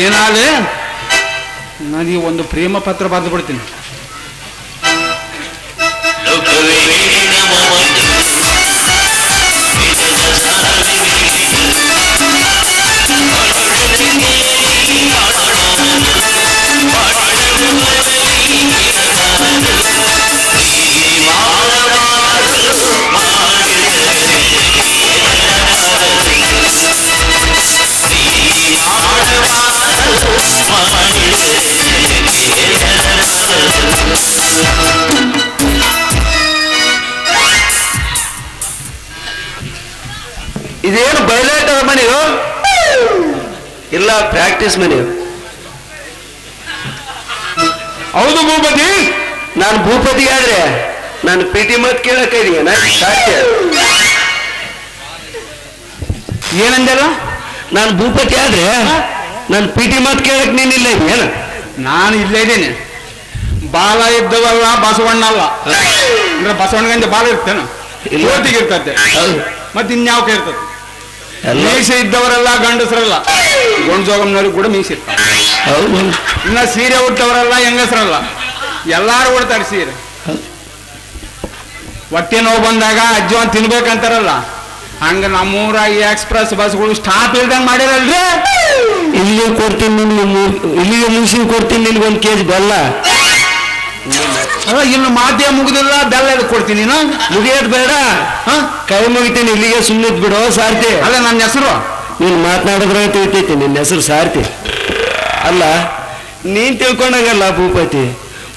ಏನಾಲೆ ನನಗೆ ಒಂದು ಪ್ರೇಮ ಪತ್ರ ಬರೆದು ಬಿಡ್ತೀನಿ ಇದೇನು ಅದ ಮನೆಯೋ ಇಲ್ಲ ಪ್ರಾಕ್ಟೀಸ್ ಮನೆಯೋ ಹೌದು ಭೂಪತಿ? ನಾನು ಭೂಪತಿ ಆದ್ರೆ ನಾನು ಪಿಟಿ ಮತ್ ಕೇಳಕ್ಕೆ ಇದೀಯ ಸಾಧ್ಯ? ಏನಂದಲ್ಲ ನಾನು ಭೂಪತಿ ಆದ್ರೆ ನಾನು ಪಿಟಿ ಮತ್ ಕೇಳಕ್ ನೀನಿಲ್ಲ ಇದೀಯ ನಾನು ಇಲ್ಲೇ ಇದ್ದೀನಿ. ಬಾಲ ಇದ್ದವಲ್ಲ ಬಸವಣ್ಣ ಅಲ್ಲ. ಅಂದ್ರೆ ಬಸವಣ್ಣಗಂಜ ಬಾಲ ಇರ್ತೇನೆ? ಇಲ್ಲ. ಇರ್ತದೆ. ಮತ್ತೆ ಇನ್ಯಾವಕ್ಕೆ ಇರ್ತದೆ ಎಲ್ಲ ಮೀಸೆ ಇದ್ದವರೆಲ್ಲ ಗಂಡಸರಲ್ಲ. ಗೊಂಡ್ಜೋಗಮ್ನವ್ರಿಗೆ ಕೂಡ ಮೀಸೆ ಹೌದು. ಇನ್ನ ಸೀರೆ ಉಟ್ಟವರೆಲ್ಲ ಹೆಂಗಸರಲ್ಲ. ಎಲ್ಲಾರು ಉಡ್ತಾರೆ ಸೀರೆ. ಹೊಟ್ಟೆ ನೋವು ಬಂದಾಗ ಅಜ್ಜು ಅಂತ ತಿನ್ಬೇಕಂತಾರಲ್ಲ. ಹಂಗ ನಮ್ಮೂರ ಎಕ್ಸ್ಪ್ರೆಸ್ ಬಸ್ಗಳು ಸ್ಟಾಪ್ ಇಲ್ದಂಗೆ ಮಾಡಿರಲ್ರಿ? ಇಲ್ಲಿಗೆ ಕೊಡ್ತೀನಿ ನಿನ್ಗೆ ಇಲ್ಲಿಗೆ ಮುಗಿಸಿ ಕೊಡ್ತೀನಿ ನಿನ್ಗೆ ಒಂದು ಕೆಜಿ ಬೆಲ್ಲ. ಅಲ್ಲ ಇನ್ನು ಮಾತೇ ಮುಗಿದಿಲ್ಲ ಬೆಲ್ಲ ಎದ್ ಕೊಡ್ತೀನಿ ನೀನು? ಮುಗಿಯೋದು ಬೇಡ. ಹ? ಕೈ ಮುಗಿತೀನಿ ಇಲ್ಲಿಗೆ ಸುಮ್ಮನೆ ಬಿಡೋ ಸಾರ್ತಿ. ಅಲ್ಲ ನನ್ನ ಹೆಸರು? ನೀನು ಮಾತನಾಡಿದ್ರೆ ತಿಳ್ತೈತಿ ನಿನ್ನ ಹೆಸರು ಸಾರ್ತಿ. ಅಲ್ಲ ನೀನ್ ತಿಳ್ಕೊಂಡಾಗಲ್ಲ ಭೂಪತಿ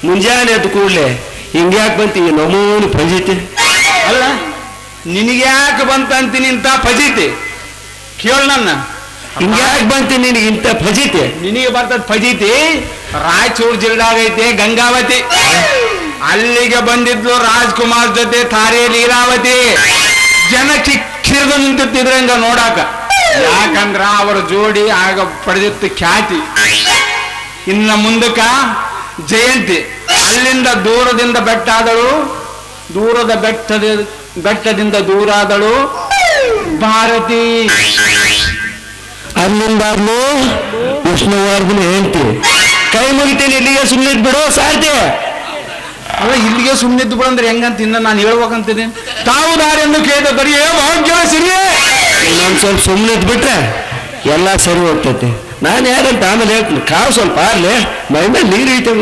ಮುಂಜಾನೆ ಎದ್ದು ಕೂಡ್ಲೆ ಹಿಂಗ್ಯಾಕೆ ಬಂತೀವಿ ನಮೂನು ಪಜೀತಿ ಅಲ್ಲ ನಿನಗ್ಯಾಕೆ ಬಂತಂತೀನಿ ಇಂಥ ಫಜೀತಿ? ಕೇಳ ನನ್ನ. ಹಿಂಗ್ಯಾಕೆ ಬಂತಿ ನಿನಗೆ ಇಂಥ ಫಜಿತಿ? ನಿನಗೆ ಬರ್ತದ ಫಜೀತಿ? ರಾಯಚೂರು ಜಿಲ್ಲಾಗ ಐತೆ ಗಂಗಾವತಿ. ಅಲ್ಲಿಗೆ ಬಂದಿದ್ಲು ರಾಜ್ಕುಮಾರ್ ಜೊತೆ ತಾರೆ ಲೀಲಾವತಿ. ಜನ ಕಿಕ್ಕಿರಿದು ನಿಂತಿದ್ರಂಗ ನೋಡಾಕ. ಯಾಕಂದ್ರ ಅವರ ಜೋಡಿ ಆಗ ಪಡೆದಿತ್ತು ಖ್ಯಾತಿ. ಇನ್ನ ಮುಂದಕ್ಕ ಜಯಂತಿ. ಅಲ್ಲಿಂದ ದೂರದಿಂದ ಬೆಟ್ಟ ಆದಳು ದೂರದ ಬೆಟ್ಟದ, ಬೆಟ್ಟದಿಂದ ದೂರ ಆದಳು ಭಾರತಿ ಅಲ್ಲಿಂದಾದ್ಲು ವಿಷ್ಣುವರ್ಧನ ಹೇಳ್ತಿ ಕೈ ಮುಗಿತೀನಿ, ಇಲ್ಲಿಗೆ ಸುಮ್ಮನೆ ಬಿಡೋ ಸಾರ್ತಿ ಇಲ್ಲಿಗೆ ಸುಮ್ಮನಿದ್ದು ಬಿಡಂದ್ರೆ ಹೆಂಗಂತ ಇನ್ನ ನಾನು ಹೇಳ್ಬೇಕಂತೀನಿ ತಾವು ದಾರಿಯನ್ನು ಕೇಳಿದ ಬರೀ ಭಾಗ್ಯ, ಸರಿಯೇ. ಇನ್ನೊಂದು ಸ್ವಲ್ಪ ಸುಮ್ಮನೆ ಬಿಟ್ರೆ ಎಲ್ಲ ಸರಿ ಹೋಗ್ತೈತೆ. ನಾನು ಯಾರಂತ ಆಮೇಲೆ ಹೇಳ್ತೀನಿ, ಕಾವು ಸ್ವಲ್ಪ ಅಲ್ಲಿ ಮೈ ಮೇಲೆ ನೀರು ಐತೆ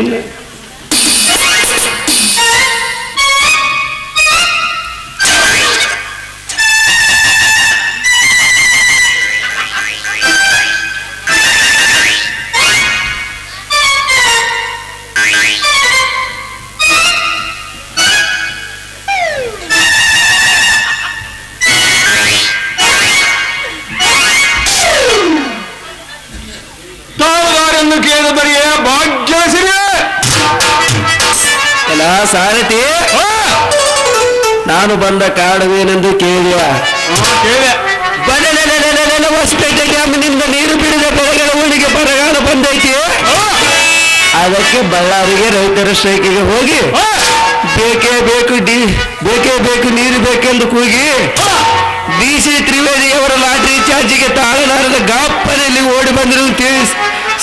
ದಾರಿಯನ್ನು ಕೇಳಿದ ಬರೀ ಭಾಗ್ಯ ಅಲ್ಲ ಸಾರಥಿ ನಾನು ಬಂದ ಕಾಡವೇನೆಂದು ಕೇಳಿಯ? ಹೊಸಪೇಟೆ ಡ್ಯಾಮಿನಿಂದ ನೀರು ಬಿಡಿದ ಬೆಳೆಗಳ ಊರಿಗೆ ಬರಗಾಲ ಬಂದೈತಿ. ಅದಕ್ಕೆ ಬಳ್ಳಾರಿಗೆ ರೈತರ ಸ್ಟ್ರೈಕಿಗೆ ಹೋಗಿ ಬೇಕೇ ಬೇಕು ಡಿ ಬೇಕೇ ಬೇಕು ನೀರು ಬೇಕೆಂದು ಕೂಗಿ ಡಿ ಸಿ ತ್ರಿವೇದಿಯವರ ಲಾಟ್ರಿ ಚಾರ್ಜಿಗೆ ತಾಳಲಾರದ ಗಾಪ್ಪನಲ್ಲಿ ಓಡಿ ಬಂದಿರುವುದು ತಿಳಿ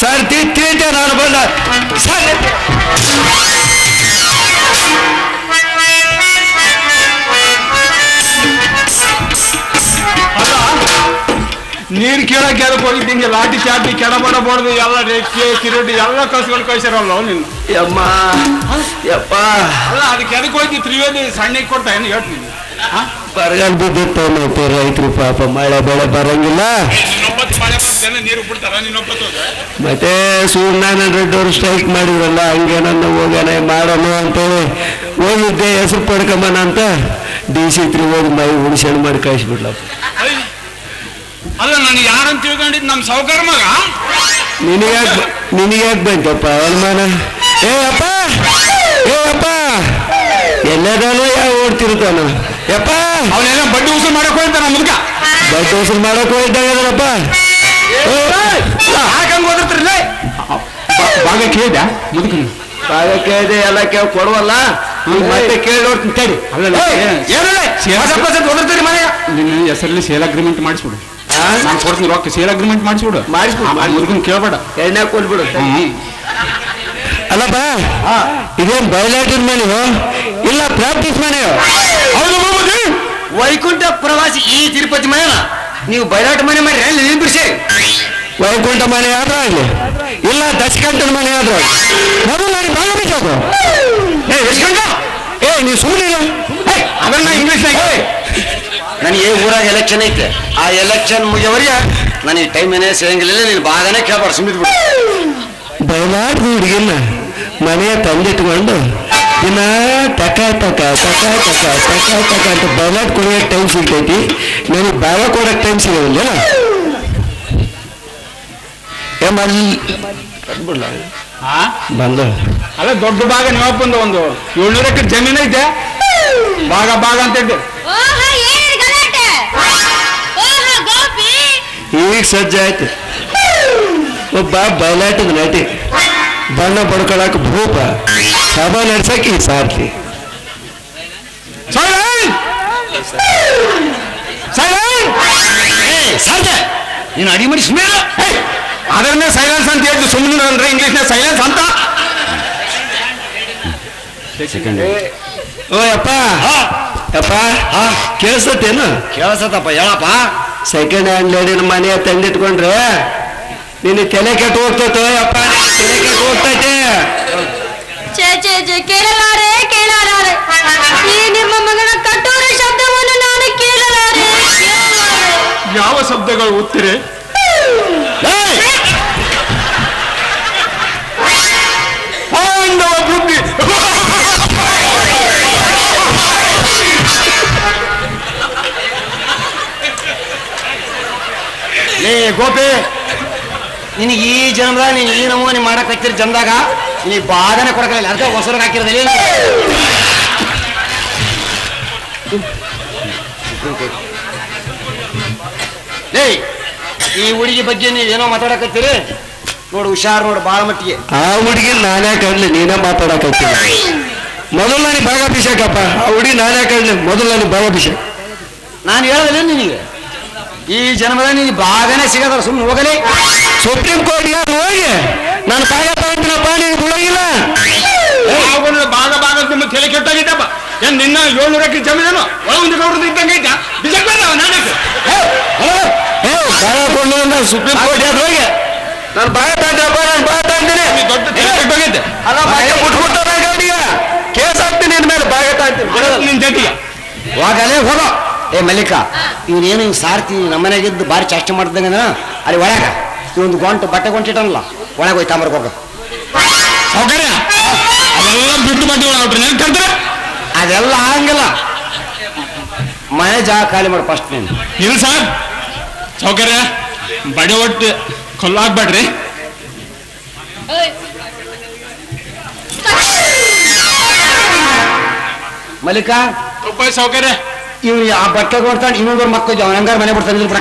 ಸರ್ ತಿಳಿತೆ ನಾನು ಬಂದ ಸರ್ ನೀರ್ ಕೇಳಕ್ ಯಾರಕ್ಕೆ ಹೋಗಿದ್ದು ಹಿಂಗೆ ಲಾಠಿ ಚಾಟಿ ಕೆಡಬಡ ಬಡ್ದು ಎಲ್ಲ ರೆಕ್ಕೆ ಕಿರುಡಿ ಎಲ್ಲ ಕಸ್ಕೊಂಡು ಕಳ್ಸಿರಲ್ಲ ನೀನು ಯಮ್ಮ ಯಪ್ಪ ಅಲ್ಲ ಅದಕ್ಕೆ ಎದಕ್ಕೆ ಹೋಗಿ ತ್ರಿವೇದಿ ಸಣ್ಣಗೆ ಕೊಡ್ತಾ ಏನು ಹೇಳ್ತೀನಿ ಬರಗಾಲ ಬಿದ್ದಿತ್ತು ಮತ್ತೆ ರೈತರು ಪಾಪ ಮಳೆ ಬೆಳೆ ಬರಂಗಿಲ್ಲ ಮತ್ತೆ ಸೂರ್ಯನಾರಾಯಣ ರೆಡ್ಡಿ ಅವರು ಸ್ಟ್ರೈಕ್ ಮಾಡಿದ್ರಲ್ಲ ಹಂಗೆ ನನ್ನ ಹೋಗೋಣ ಮಾಡೋಣ ಅಂತೇಳಿ ಹೋಗಿದ್ದೆ ಹೆಸರು ಪಡ್ಕೊಂಬನ ಅಂತ. ಡಿ ಸಿ ತ್ರೀ ಹೋಗಿ ಮೈ ಹುಣಸೆಣ್ಣು ಮಾಡಿ ಕಳಿಸ್ಬಿಡ್ಲಪ್ಪ ಅಲ್ಲ ನಾನು ಯಾರಂತ ತಿಳ್ಕೊಂಡಿದ್ದು? ನಮ್ಮ ಸಾವುಕಾರ ಮಗ? ನಿನಗ್ಯಾಕೆ ನಿನಗ್ಯಾಕೆ ಬಂತಪ್ಪ ಅವಮಾನ ಏ ಅಪ್ಪ! ಏ ಅಪ್ಪ! ಎಲ್ಲದಲ್ಲೂ ಯಾವ ಓಡ್ತಿರ್ತಾನ ಯಪ್ಪ! ಅವನೆಲ್ಲ ಬಡ್ಡಿ ಉಸಿರು ಮಾಡಕ್ ಹೋಯ್ತಾನ ಮುದುಕ? ಉಸಿರು ಮಾಡಕ್ ಹೋಗಿದ್ದಾಗಪ್ಪ ಹಾಕಂಗ್ ಓದಿರ್ತಿರ್ಲಿ ಭಾಗ ಕೇಳಿದ ಮುದುಕನ ಕಾಲಕ್ಕೆ ಕೇಳಿದೆ ಎಲ್ಲ ಕೇಳಿ ಕೊಡುವಲ್ಲ? ಮತ್ತೆ ಕೇಳಿ ನೋಡ್ತೀನಿ ತಡಿ ಓದಿರ್ತೀರಿ ಮನೆ ನಿನ್ನ ಹೆಸರಲ್ಲಿ ಸೇಲ್ ಅಗ್ರಿಮೆಂಟ್ ಮಾಡಿಸ್ಬಿಡು? ನಾನು ಕೊಡ್ತೀನಿ ರೊಕ್ಕ. ಸೇಲ್ ಅಗ್ರಿಮೆಂಟ್ ಮಾಡಿಸ್ಬಿಡು. ಮಾಡಿಸ್ಬಿಡು. ಮುರುಗನ್ ಕೇಳ್ಬೇಡ. ಎಣ್ಣೆ ಕೊಡ್ಬಿಡು ಅಲ್ಲಪ್ಪ ಇದೇನ್ ಬಯಲಾಟಿನ ಮನೆಯೋ? ಇಲ್ಲ ಪ್ರಾಕ್ಟೀಸ್ ಮನೆಯೋ? ಹೌದು ಬಾಬುಜಿ ವೈಕುಂಠ ಪ್ರವಾಸಿ ಈ ತಿರುಪತಿ ಮನೆ ನೀವು ಬಯಲಾಟ ಮನೆ ಮಾಡಿ ಎಲ್ಲಿ ನಿಂದ್ರಿಸಿ ವೈಕುಂಠ ಮನೆ ಆದ್ರೂ ಆಗ್ಲಿ. ಇಲ್ಲ ದಶಕಂಠನ ಮನೆ ಆದ್ರೂ ಆಗ್ಲಿ. ಮೊದಲು ನನಗೆ ಭಾಗವಹಿಸೋದು ಏ ಎಷ್ಕಂಠ ಏ ನೀವು ಸುಮ್ಮನೆ ಅದನ್ನ ಇಂಗ್ಲಿಷ್ನಾಗ ನನಗೆ ಊರಾಗ ಎಲೆಕ್ಷನ್ ಐತೆ. ಆ ಎಲೆಕ್ಷನ್ ಮುಗಿಯವರೆಗೆ ನನಗೆ ಟೈಮ್ ಏನೇ ಸಿಗಂಗಿಲ್ಲ. ನೀನು ಭಾಗನೇ ಕೇಳ್ಬಾರ್ದು ಸುಮ್ಮಿದ್ ಬಿಡು ಬಯಲಾಟ ಹುಡುಗಿನ. ಮನೆಯ ತಂದಿಟ್ಕೊಂಡು ದಿನ ಟಕ ಟಕ ಟಕ ಟಕ ಟಕ ಟಕ ಅಂತ ಬಯಲಾಟ ಕೊಡೋಕೆ ಟೈಮ್ ಸಿಗ್ತೈತಿ. ನನಗೆ ಭಾಗ ಕೊಡೋಕೆ ಟೈಮ್ ಸಿಗೋದಿಲ್ಲ ಬಂದ. ಅಲ್ಲ ದೊಡ್ಡ ಭಾಗ ನೀವಪ್ಪಂದು ಒಂದು. ಏಳ್ನೂರ ಎಕರೆ ಜಮೀನು ಐತೆ. ಭಾಗ ಭಾಗ ಅಂತ ಇದ್ದೆ. ಓಹೋ ಏನಿದು ಗಲಾಟೆ? ಓಹೋ ಗೋಪಿ? ಈಗ ಸಜ್ಜ ಆಯ್ತು. ಒಬ್ಬ ಬಯಲಾಟದ ನಟಿ. ಬಣ್ಣ ಪಡ್ಕೊಳಕ್ ಭೂಪ. ಸಭಾ ನಡ್ಸಕ್ ಈ ಸಾರ್ಥಿ ನೀನು ಅಡಿ ಮನುಷ್ಯ ಸುಮ್ಮನೆ ಅದನ್ನೇ ಸೈಲೆನ್ಸ್ ಅಂತ ಹೇಳ್ತು ಸುಮ್ಮನೆ ಅಂದ್ರೆ ಇಂಗ್ಲಿಷ್ನ ಸೈಲೆನ್ಸ್ ಅಂತ. ಓ ಅಪ್ಪ ಅಪ್ಪ ಕೇಳಿಸತ್ತೇನು? ಕೇಳಿಸತ್ತಪ್ಪ ಹೇಳಪ್ಪ. ಸೆಕೆಂಡ್ ಹ್ಯಾಂಡ್ ಲೇಡಿನ ಮನೆಯ ತಂದಿಟ್ಕೊಂಡ್ರೆ. ನಿನ್ನ ತಲೆ ಕೆಟ್ಟು ಹೋಗ್ತೈತೋ ಅಪ್ಪ ತಲೆ ಕೆಟ್ಟು ಹೋಗ್ತೈತೆ ಛೇ ಛೇ ಛೇ ಕೇಳಲಾರೆ ಕೇಳಲಾರೆ ಈ ನಿಮ್ಮ ಮಗನ ಕಠೋರ ಶಬ್ದವನ್ನು ನಾನು ಕೇಳಲಾರೆ ಕೇಳಲಾರೆ ಯಾವ ಶಬ್ದಗಳು ಓದ್ತೀರಿ ಪಾಂಡವ ಬುದ್ಧಿ. ಲೇ ಗೋಪಿ. ನಿನಗೆ ಈ ಜನ್ಮದಾಗ ನೀನು ಈ ನಮೂನಿ ಮಾಡಕ್ ಹತ್ತಿರ ಜನ್ದಾಗ ನೀ ಬಾಧನೆ ಕೊಡಕಲ್ಲ ಅದಕ್ಕೆ ಹೊಸರಿಗೆ ಹಾಕಿರೋದಿಲ್ಲ ಲೇ ಈ ಹುಡುಗಿ ಬಗ್ಗೆ ನೀವು ಏನೋ ಮಾತಾಡಕತ್ತೀರಿ? ನೋಡು ಹುಷಾರ್ ನೋಡು ಬಾಳ ಮಟ್ಟಿಗೆ. ಆ ಹುಡುಗಿ ನಾನೇ ಕಡ್ಲಿ ನೀನೇ ಮಾತಾಡಕತ್ತೀನಿ ಮೊದಲು ನನಗೆ ಭಾಗಾಭಿಷೇಕಪ್ಪ ಆ ಹುಡುಗಿ ನಾನೇ ಕಡ್ಲಿ ಮೊದಲು ನನಗೆ ಭಾಗಾಭಿಷೇಕ ನಾನು ಹೇಳೋದಿಲ್ಲ ನಿನಗೆ? ಈ ಜನ್ಮದಲ್ಲಿ ನೀನು ಬಾಗನೆ ಸಿಗದ ಸುಮ್ಮನೆ ಹೋಗಲಿ. ಸುಪ್ರೀಂ ಕೋರ್ಟ್ ಯಾರು ಹೋಗಿ? ನಾನು ಭಾಗ ತಗೊಂತೀನಪ್ಪ ನೀನು ಬಿಡೋಗಿಲ್ಲ ಭಾಗ ಭಾಗ ಅಂತ ನಿಮ್ಮ ತಲೆ ಕೆಟ್ಟಾಗಿದ್ದಪ್ಪ. ಏನ್ ನಿನ್ನ ಏಳ್ನೂರ ಎಕರೆ ಜಮೀನು ಒಳ ಒಂದು ಗೌಡ್ರದ್ದು ಇದ್ದಂಗೆ ಐತಾ? ನಾಡಕ್ಕೆ ಏ ಭಾಗ ಕೊಂಡು ಸುಪ್ರೀಂ ಕೋರ್ಟ್ ಯಾರು ಹೋಗಿ? ನಾನು ಭಾಗ ತಗೊಂಡಪ್ಪ ನಾನು ಭಾಗ ತಗೊಂತೀನಿ ದೊಡ್ಡ ತಲೆ ಕೆಟ್ಟೋಗೈತೆ ಅಲ್ಲ ಭಾಗ ಬಿಟ್ಬಿಟ್ಟ ಗಾಡಿಗೆ ಕೇಸ್ ಹಾಕ್ತೀನಿ ನಿನ್ನ ಮೇಲೆ ಭಾಗ ತಗೊಂತೀನಿ ನಿನ್ ಜೊತೆಗೆ ಹೋಗಲೇ ಹೋಗೋ. ಏ ಮಲ್ಲಿಕ ಇವನೇನು ಹಿಂಗೆ ಸಾರ್ತಿ ನಮ್ಮನೆಗಿದ್ದು ಭಾರಿ ಚೇಷ್ಟೆ ಮಾಡ್ತಂಗ ಅಲ್ಲಿ ಒಳಗ. ಇವೊಂದು ಗೊಂಟು ಬಟ್ಟೆ ಗೊಂಟಿಟ್ಟನಲ್ಲ ಒಳಗೆ ಹೋಯ್ತು ತಾಮ್ರಕ್ಕೆ ಹೋಗ. ಸೌಕರ್ಯ? ಅದೆಲ್ಲ ಬಿಟ್ಟು ಅದೆಲ್ಲ ಆಗಂಗಿಲ್ಲ. ಮನೆ ಜಾಗ ಖಾಲಿ ಮಾಡಿ ಫಸ್ಟ್ ನೀನು. ಇಲ್ಲ ಸರ್. ಸೌಕರ್ಯ? ಬಡೆ ಒಟ್ಟು ಕೊಲ್ಲಾಗ್ಬೇಡ್ರಿ ಮಲ್ಲಿಕ ರೂಪಾಯಿ ಸೌಕರ್ಯ. ಇವ್ನು ಆ ಬಟ್ಟೆ ಕೊಡ್ತಾನೆ ಇನ್ನೊಂದು ಮಕ್ಕಳು ಹೆಂಗಾರ ಮನೆ ಬಿಡ್ತಾನೆ ಇಲ್ಲಿ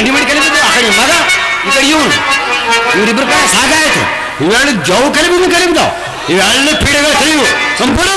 ರಂಡಿ ಮಾಡಿ ಕಲಿಬಿದ್ದು ಆ ಕಡೆ ಮಗ, ಈ ಕಡೆ ಇವನು. ಇವರಿಬ್ರು ಕಡೆ ಸಾಕಾಯ್ತು ಇವೆರಡು ಜವು ಕಲಿಬಿದ್ದು ಕಲಿಬಿದ್ದಾವ. ಇವೆರಡು ಪೀಡೆಗಳ ಕಲಿವು. ಸಂಪೂರ್ಣ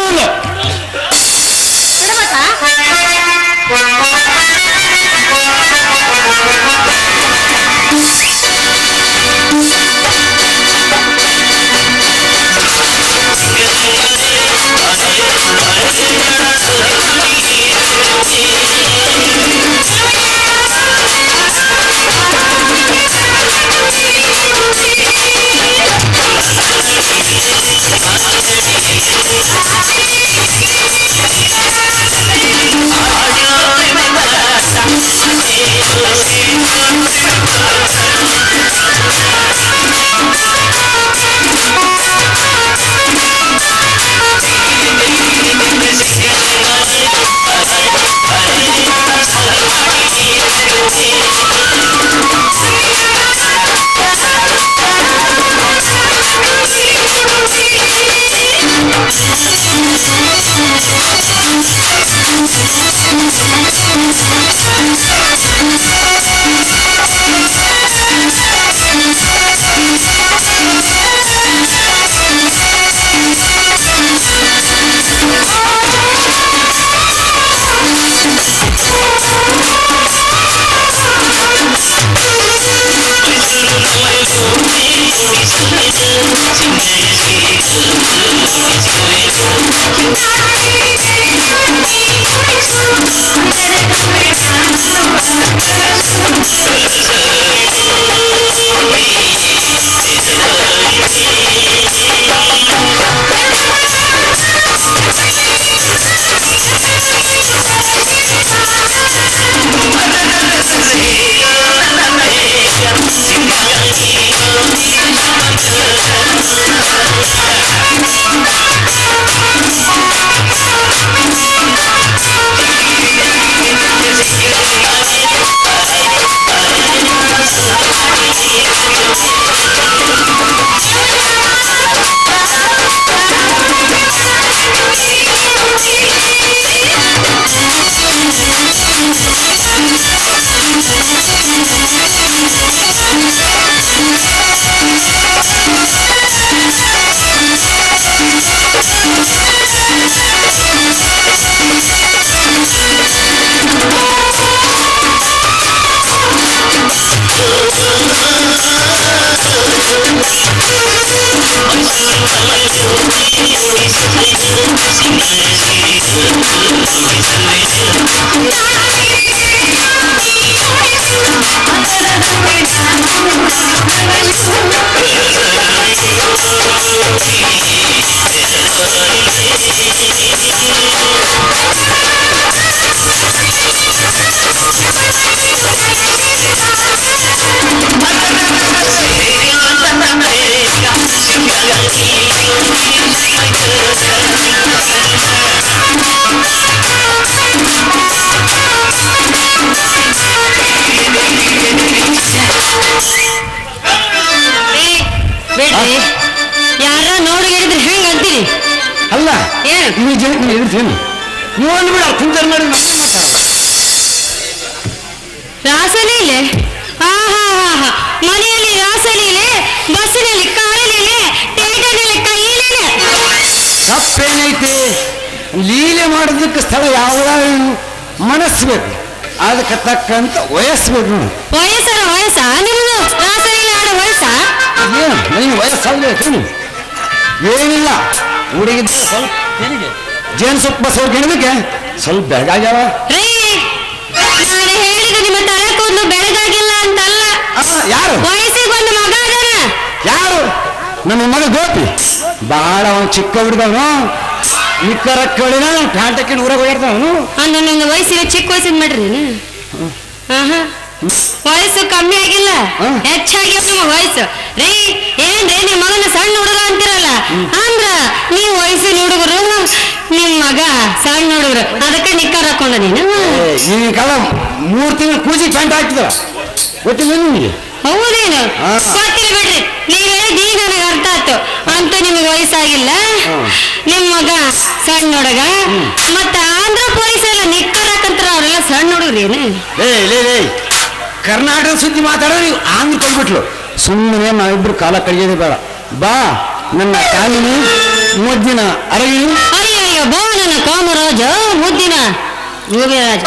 Yeah. ಯಾರ ನೋಡಿ ಹೇಳಿದ್ರೆ ಹೆಂಗ ಅಂತೀರಿ ಅಲ್ಲ ಏನ್ ನೀವು ಜನ ಎದುರ್ತೇನೆ ನೀವು ಅಂದ್ಬಿಡ ಕುಂತರ್ ಮಾಡಿದ್ರೆ ತಪ್ಪೇನೈತಿ ಲೀಲೆ ಮಾಡೋದಕ್ಕೆ ಸ್ಥಳ ಯಾವ್ದಾದ್ರು ಮನಸ್ಸು ಬೇಕು. ಅದಕ್ಕೆ ತಕ್ಕಂತ ವಯಸ್ಸು ಬೇಕು ನೋಡಿ. ವಯಸ್ಸರ ವಯಸ್ಸ ನಿಮ್ದು ವಯಸ್ಸ? ಏನು ನೀನು ವಯಸ್ಸಾಗಬೇಕು ಏನಿಲ್ಲ ಹುಡುಗಿದ್ರೆ ಸ್ವಲ್ಪ ತೆರಿಗೆ. ಜೇನು ಸೊಪ್ಪು ಬಸವ ಗಿಡದಕ್ಕೆ ಸ್ವಲ್ಪ ಬೆಳಗಾಗ್ಯಾವ. ರೀ ನಾನು ಹೇಳಿದ ನಿಮ್ಮ ತಲೆ ಕೂದಲು ಬೆಳಗಾಗಿಲ್ಲ ಅಂತಲ್ಲ. ಯಾರು ವಯಸ್ಸಿಗೆ ಒಂದು ಮಗ ಅದಾನ ಯಾರು ನಮ್ಮ ಮಗ ಗೋಪಿ. ಬಹಳ ಅವನು ಚಿಕ್ಕ ಹುಡುಗವನು ನಿಕ್ಕರ ಕೇಳಿನ ಪ್ಯಾಂಟಕ್ಕಿನ ಊರಾಗ ಹೋಗಿರ್ತಾವನು ನನ್ನ ವಯಸ್ಸಿಗೆ ಚಿಕ್ಕ ವಯಸ್ಸಿನ ಮಾಡ್ರಿ. ವಯಸ್ಸು ಕಮ್ಮಿ ಆಗಿಲ್ಲ. ಹೆಚ್ಚಾಗಿ ವಯಸ್ಸು. ರೀ ಏನ್ರಿ ನಿಮ್ಮ ಮಗನ ಸಣ್ಣ ಹುಡುಗ ಅಂತಿರಲ್ಲ. ಅಂದ್ರ ನೀವು ವಯಸ್ಸಿನ ಹುಡುಗರು ನಿಮ್ ಮಗ ಸಣ್ಣ ಹುಡುಗರು. ಅದಕ್ಕೆ ನಿಕ್ಕರ್ ಹಾಕೊಂಡ ನೀನು. ಈ ಕಾಲ ಮೂರು ತಿಂಗಳು ಕೂಜಿ ಪ್ಯಾಂಟ್ ಹಾಕಿದ ಗೊತ್ತಿಲ್ಲ ನಿಮಗೆ? ಹೌದೇನು? ಹಾ. ಗೊತ್ತಿಲ್ಲ ಬಿಡ್ರಿ. ನೀವ್ ಹೇಳಿದ್ ನನಗೆ ಅರ್ಥ ಆಯ್ತು. ಅಂತೂ ನಿಮಗೆ ವಯಸ್ಸಾಗಿಲ್ಲ. ನಿಮ್ಮ ನಿಮ್ ಮಗ ಸಣ್ಣ ಹುಡುಗ. ಮತ್ತೆ ಆಂಧ್ರ ಪೊಲೀಸ್ ಎಲ್ಲ ನಿಕ್ಕರ್ ಅವರೆಲ್ಲ ಸಣ್ಣ ಹುಡುಗ್ರೇನು ಲೇ ಲೇ ಲೇ. ಕರ್ನಾಟಕ ಸುದ್ದಿ ಮಾತಾಡೋ ನೀವು ಆಂಧ್ರ ಕೈಬಿಟ್ಲು ಸುಮ್ಮನೆ ನಾವಿಬ್ರು ಕಾಲ ಕಳೆಯೋದೇ ಬೇಡ. ಬಾ ನನ್ನ ಕಾಲಿನಿ ಮುದ್ದಿನ ಅರಗಿನಿ ಅಯ್ಯೋ ಬಾ ನನ್ನ ಕಾಮರಾಜ ಮುದ್ದಿನ. ಯೋಗಿರಾಜ.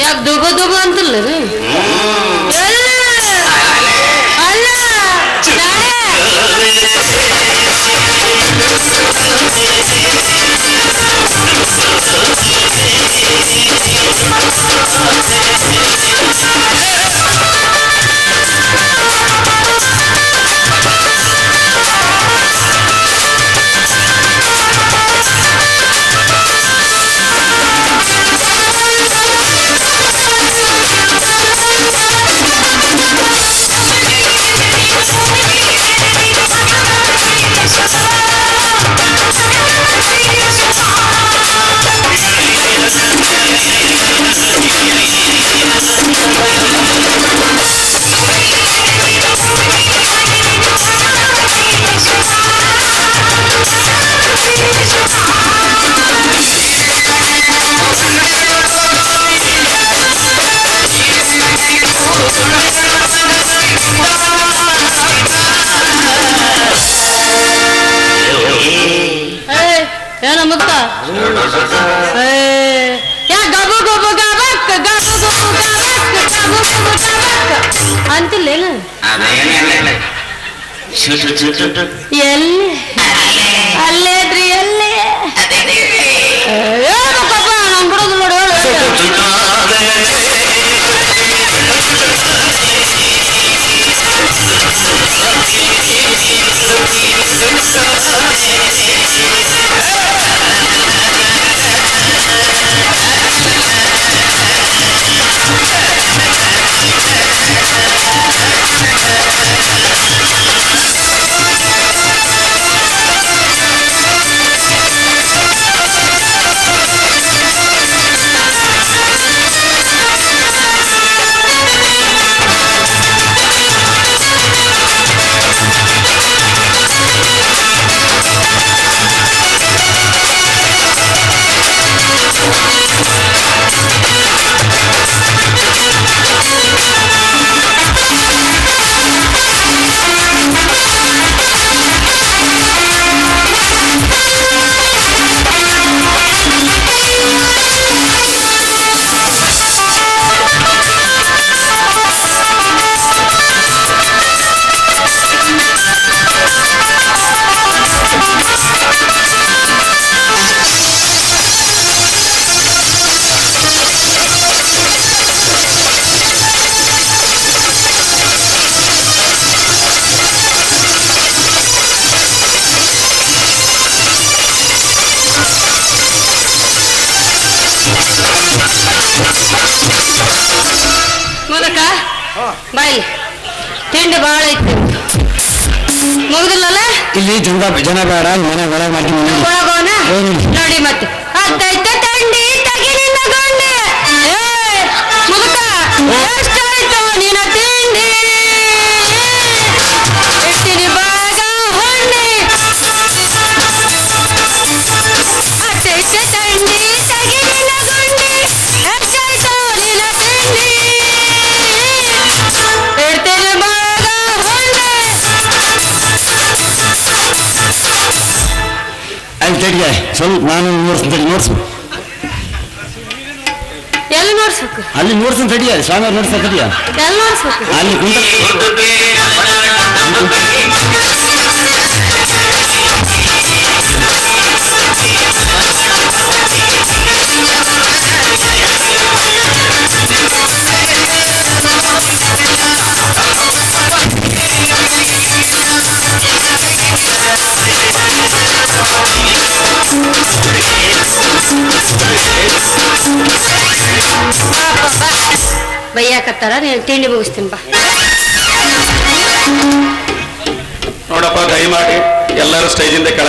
ಯಾಕೆ ದುಬ ದುಬ ಅಂತಲ್ಲ ರೀ ಅಲ್ಲ முத்தா ಗಬು ಗಬು ಗಬಕ್ ಗಬು ಗಬು ಗಬಕ್ ಗಬು ಗಬು ಗಬಕ್ ಅಂತಿಲ್ಲೇನ Yeah. ಇಲ್ಲಿ ಜನ ಜನ ಬೇಡ ಮನೆ ಒಳಗೆ ಮಾಡಿ ನೋಡಿ ಮತ್ತೆ ಸ್ವಲ್ಪ ನಾನು ನೋಡ್ಸ್ತೀನಿ ನೋಡ್ಸು. ಎಲ್ಲಿ ನೋಡ್ಸ್ಬೇಕು ಅಲ್ಲಿ ನೋಡ್ಸ್ತೀನಿ ತಡಿಯ ಸ್ವಾಮಿ ನೋಡ್ಸ ತಡಿಯ ಎಲ್ಲಿ ನೋಡ್ಸ್ಬೇಕು ಅಲ್ಲಿ ಕುಂತ ಬೈಯಾಕತ್ತಾರ ನೀನು ತಿಂಡಿ ಮುಗಿಸ್ತೀನಿ ಬಾ. ನೋಡಪ್ಪ ದಯಮಾಡಿ ಎಲ್ಲರೂ ಸ್ಟೇಜಿಂದ ಕೆಳಗೆ